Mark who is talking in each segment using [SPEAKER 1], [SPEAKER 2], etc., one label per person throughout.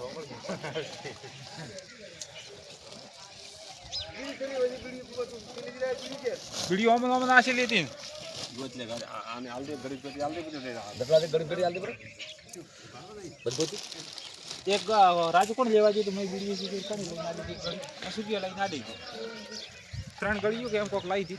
[SPEAKER 1] બધા કરો
[SPEAKER 2] વીડિયો અમે ગરીબ નાસી લીધી ને. એક રાજુ કોણ લેવા જઈએ તો મેં વીડિયો શીખી કરી લઈને આવી હતી ઘડી. આ સુગીઓ લઈને આડી. ત્રણ ગળીઓ કે એમ કોક લાવી હતી.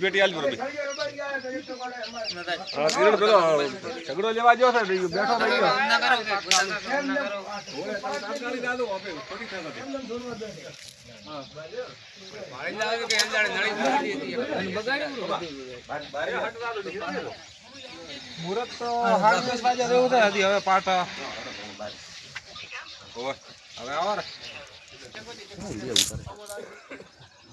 [SPEAKER 1] પેટી આલ બરોબર હા કિરણ પેલો ઝઘડો લેવા જો છે બેઠો થઈ ગયો.
[SPEAKER 2] મુરત તો સાડા દસ વાગ્યા જેવું છે હજી હવે પાટા હવે આવો ને.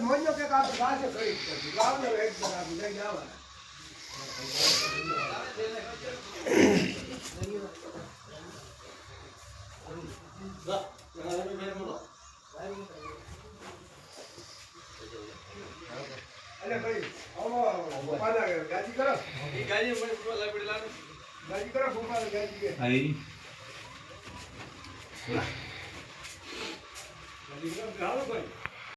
[SPEAKER 2] છે
[SPEAKER 1] કી.
[SPEAKER 3] થોડોક મોકળો ગાળો રાખો મોકળો રાખો લ્યા લ્યા, ના ના ના મોકળો રાખો લ્યા કે. હા, હા. હા, યા.
[SPEAKER 1] પકા શું કરો હા હે બાબા શું કરો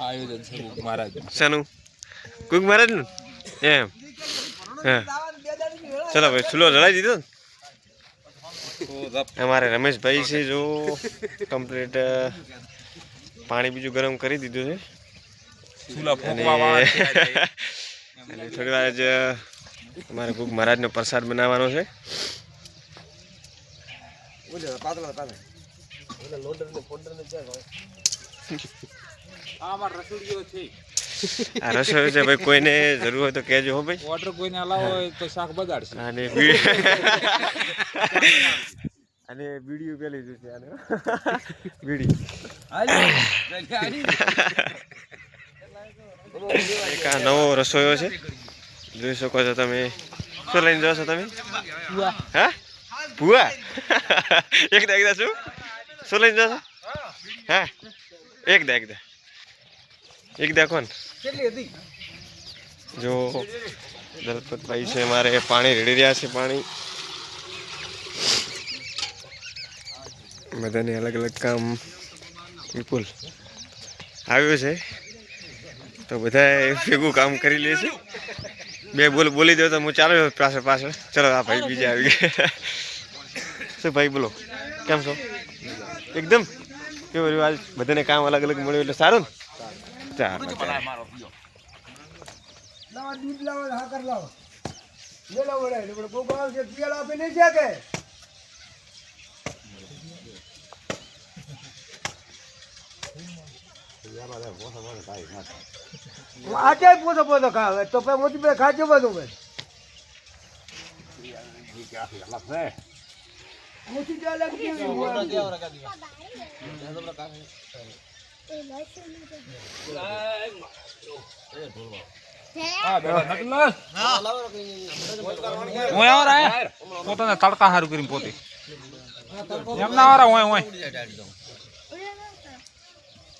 [SPEAKER 2] આયોજન શું કરો
[SPEAKER 1] શાનું? કુક મહારાજનું એમ. હા. ચલો ભાઈ, ચૂલો જલાઈ દીધો અમારે રમેશભાઈ છે, જો. કમ્પ્લીટ પાણી બીજું ગરમ કરી દીધું છે. અને થોડી વાર જ અમારે મહારાજનો પ્રસાદ બનાવવાનો છે.
[SPEAKER 2] આ
[SPEAKER 1] રસોઈ છે. ભાઈ કોઈને જરૂર હોય તો કહેજો હો ભાઈ.
[SPEAKER 2] ઓર્ડર કોઈને હલાવો હોય તો શાક બગાડશે.
[SPEAKER 1] અને અને બીડીયું પેલી જોશે આને. બીડી. એક આ નવો રસોયો છે. જોઈ શકો છો તમે. શું લઈને જાઓ છો તમે? હા? ભુવા? એકદા એકદા શું? શું લઈને જાઓ છો? હા? એકદા એકદા. એકદા કોણ? જો દલપતભાઈ છે મારે. પાણી રેડી રહ્યા છે પાણી. બધાને અલગ અલગ કામ. વિપુલ આવ્યું છે. તો બધા ભેગું કામ કરી લે છે. બે બોલ બોલી દો તો હું ચાલો પાછળ પાછળ. ચલો આ ભાઈ બીજા આવી ગયા. શું ભાઈ બોલો? કેમ છો? એકદમ? કેવું રહ્યું આજ? બધાને કામ અલગ અલગ મળ્યું એટલે સારું ને? ચાલો.
[SPEAKER 3] લાવો લાવો, હાકર લાવો. લે લાવો લે બહુ ભાવ છે પિયાલ આપે નહીં છે આજે પોતો પોતો ખાવે તો પછી મોતી ભાઈ ખાજો બધું ભાઈ
[SPEAKER 2] ઓય આવો રા પોતાને તડકા સારું કરીને પોતે. એમ આવો હોય ઓય.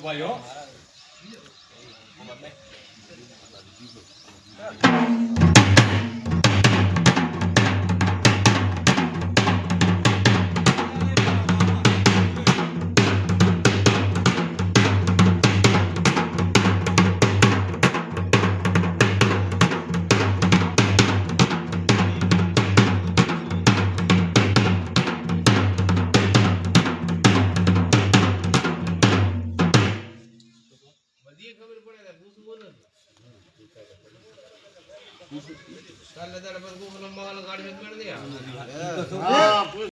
[SPEAKER 1] ரூபாயோ કાલે તારે પર કોકનો મહાલ કાઢી મેળ દે હા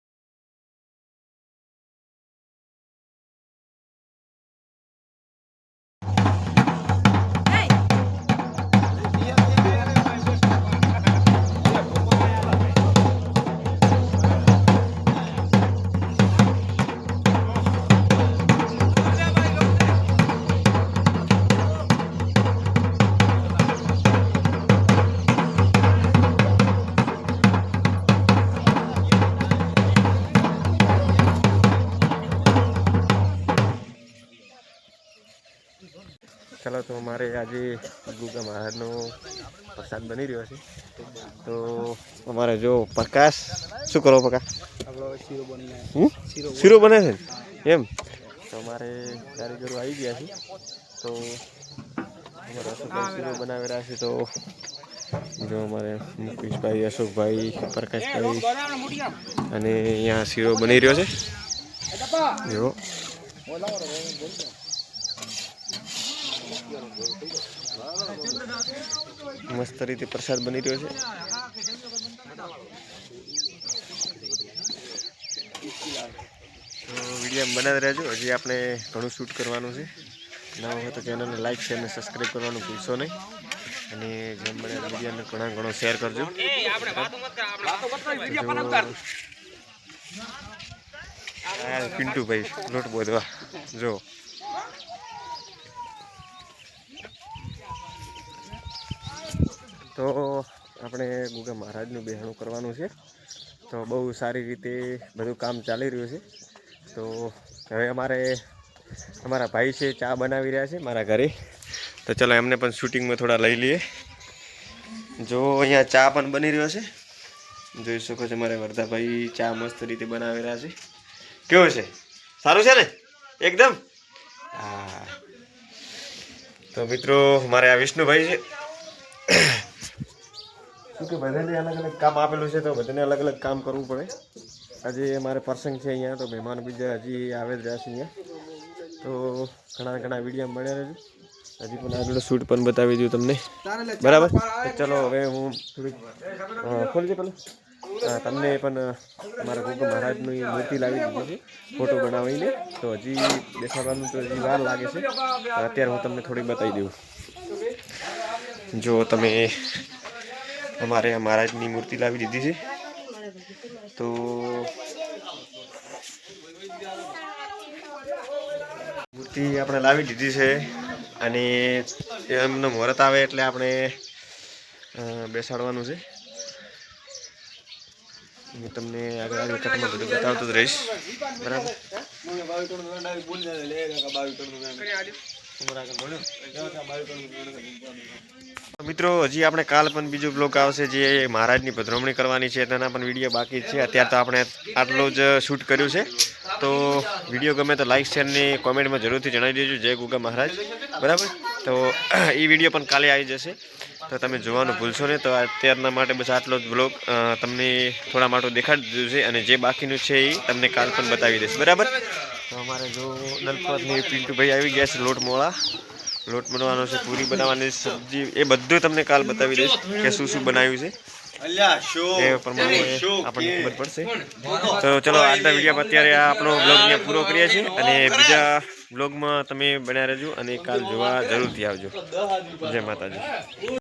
[SPEAKER 1] ચાલો તો અમારે આજે ગુગા મહારાજનો પ્રસાદ બની રહ્યો છે. તો અમારે જો પ્રકાશ શું કરો પ્રકાશ? શીરો બને છે. એમ? તો અમારે કારીગરો આવી ગયા છે. તો અમારે અશોકભાઈ શીરો બનાવી રહ્યા છે. તો જો અમારે મુકેશભાઈ અશોકભાઈ પ્રકાશભાઈ અને અહીંયા શીરો બની રહ્યો છે. જો. મસ્ત રીતે પ્રસાદ બની રહ્યો છે. તો વીડિયો બનાવી રહેજો હજી આપણે ઘણું શૂટ કરવાનું છે. નવા હોય તો ચેનલને લાઈક શેર અને સબસ્ક્રાઈબ કરવાનું ભૂલશો નહીં. અને જેમ બને વિડીયોને ઘણા ઘણો શેર કરજો. પિન્ટુભાઈ, લોટ બોધવા. જો. તો આપણે ગુગા મહારાજનું બેહણું કરવાનું છે. તો બહુ સારી રીતે બધું કામ ચાલી રહ્યું છે. તો હવે અમારે, અમારા ભાઈ છે, ચા બનાવી રહ્યા છે મારા ઘરે. તો ચલો એમને પણ શૂટિંગમાં થોડા લઈ લઈએ. જો અહીંયા ચા પણ બની રહ્યો છે. જોઈ શકો છો મારે વરદાભાઈ ચા મસ્ત રીતે બનાવી રહ્યા છે. કેવો છે? સારું છે ને? એકદમ? હા. તો મિત્રો મારે આ વિષ્ણુભાઈ છે. શું કે બધાને અલગ અલગ કામ આપેલું છે તો બધાને અલગ અલગ કામ કરવું પડે. આજે મારે પ્રસંગ છે અહીંયા તો મહેમાન બીજા હજી આવે જ રહ્યા છે અહીંયા. તો ઘણા ઘણા વીડિયો મળ્યા રહેજો. હજી પણ આગળ શૂટ પણ બતાવી દઉં તમને. બરાબર? ચલો હવે હું અ, પેલું. તમને પણ મારા ગોગો મહારાજની મૂર્તિ લાવી દીધી છે. ફોટો બનાવીને. તો હજી બેસાડવાનું તો હજી વાર લાગે છે. અત્યારે હું તમને થોડીક બતાવી દઉં. જો તમે અમારે મહારાજની મૂર્તિ લાવી દીધી છે. તો મૂર્તિ આપણે લાવી દીધી છે અને એમનો મુહૂર્ત આવે એટલે આપણે બેસાડવાનું છે. હું તમને આગળ આગળ બધું બતાવતો જ રહીશ. બરાબર? મિત્રો, હજી આપણે કાલ પણ બીજો બ્લોગ આવશે જે મહારાજની પધરામણી કરવાની છે. તેના પણ વીડિયો બાકી છે. અત્યારે તો આપણે આટલું જ શૂટ કર્યું છે. તો વીડિયો ગમે તો લાઇક શેર કોમેન્ટમાં જરૂરથી જણાવી દેજો. જય ગુગા મહારાજ. બરાબર? તો એ વીડિયો પણ કાલે આવી જશે. તો તમે જોવાનું ભૂલશો નહીં. તો અત્યારના માટે બસ આટલો જ બ્લોગ તમને થોડા માટો દેખાડી દીધું છે અને જે બાકીનું છે એ તમને કાલ પણ બતાવી દઈશ. બરાબર? તો અમારે જો નલપતની પિન્ટુભાઈ આવી ગયા છે લોટ મોળા લોટ બનાવવાનો છે પૂરી બનાવવાની સબ્જી. એ બધું તમને કાલ બતાવી દઈશ કે શું શું બનાવ્યું છે. એ પ્રમાણે આપણને ખબર પડશે. તો ચલો આજના વીડિયો અત્યારે આ આપણો બ્લોગ અહીંયા પૂરો કરીએ છીએ. અને બીજા બ્લોગમાં તમે બન્યા રહેજો અને કાલ જોવા જરૂરથી આવજો. જય માતાજી.